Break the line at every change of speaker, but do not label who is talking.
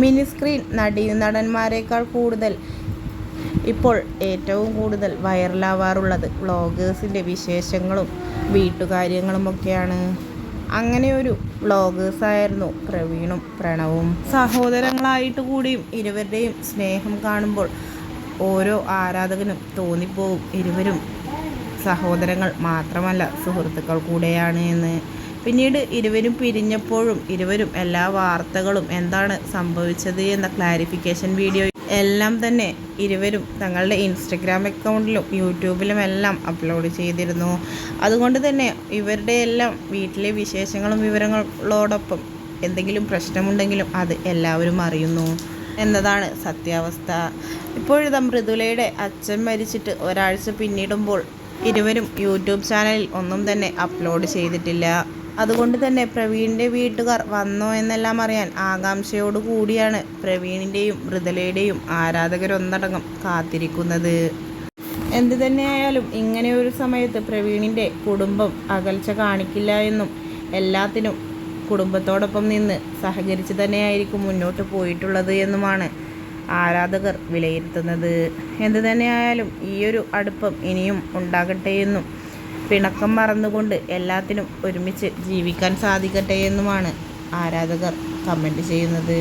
Mini screen നടീനടന്മാരെക്കാൾ കൂടുതൽ ഇപ്പോൾ ഏറ്റവും കൂടുതൽ വൈറലാവാറുള്ളത് വ്ളോഗേഴ്സിന്റെ വിശേഷങ്ങളും വീട്ടുകാര്യങ്ങളുമൊക്കെയാണ്. അങ്ങനെ ഒരു വ്ളോഗേഴ്സായിരുന്നു പ്രവീണും പ്രണവും. സഹോദരങ്ങളായിട്ട് കൂടിയും ഇരുവരുടെയും സ്നേഹം കാണുമ്പോൾ ഓരോ ആരാധകനും തോന്നിപ്പോവും. ഇരുവരും സഹോദരങ്ങൾ മാത്രമല്ല സുഹൃത്തുക്കൾ കൂടെയാണ് എന്ന്. പിന്നീട് ഇരുവരും പിരിഞ്ഞപ്പോഴും ഇരുവരും എല്ലാ വാർത്തകളും എന്താണ് സംഭവിച്ചത് എന്ന ക്ലാരിഫിക്കേഷൻ വീഡിയോ എല്ലാം തന്നെ ഇരുവരും തങ്ങളുടെ ഇൻസ്റ്റഗ്രാം അക്കൗണ്ടിലും യൂട്യൂബിലും എല്ലാം അപ്ലോഡ് ചെയ്തിരുന്നു. അതുകൊണ്ട് തന്നെ ഇവരുടെ എല്ലാം വീട്ടിലെ വിശേഷങ്ങളും വിവരങ്ങളോടൊപ്പം എന്തെങ്കിലും പ്രശ്നമുണ്ടെങ്കിലും അത് എല്ലാവരും അറിയുന്നു എന്നതാണ് സത്യാവസ്ഥ. ഇപ്പോഴിതാ മൃദുലയുടെ അച്ഛൻ മരിച്ചിട്ട് ഒരാഴ്ച പിന്നിടുമ്പോൾ ഇരുവരും യൂട്യൂബ് ചാനലിൽ ഒന്നും തന്നെ അപ്ലോഡ് ചെയ്തിട്ടില്ല. അതുകൊണ്ട് തന്നെ പ്രവീണിന്റെ വീട്ടുകാർ വന്നോ എന്നെല്ലാം അറിയാൻ ആകാംക്ഷയോടു കൂടിയാണ് പ്രവീണിന്റെയും മൃദലയുടെയും ആരാധകരൊന്നടങ്കം കാത്തിരിക്കുന്നത്. എന്തു തന്നെയായാലും ഇങ്ങനെ ഒരു സമയത്ത് പ്രവീണിന്റെ കുടുംബം അകൽച്ച കാണിക്കില്ല എന്നും എല്ലാത്തിനും കുടുംബത്തോടൊപ്പം നിന്ന് സഹകരിച്ച് തന്നെയായിരിക്കും മുന്നോട്ട് പോയിട്ടുള്ളത് എന്നുമാണ് ആരാധകർ വിലയിരുത്തുന്നത്. എന്തു തന്നെയായാലും ഈയൊരു അടുപ്പം ഇനിയും ഉണ്ടാകട്ടെ എന്നും പിണക്കം മറന്നുകൊണ്ട് എല്ലാത്തിനും ഒരുമിച്ച് ജീവിക്കാൻ സാധിക്കട്ടെ എന്നുമാണ് ആരാധകർ കമന്റ് ചെയ്യുന്നത്.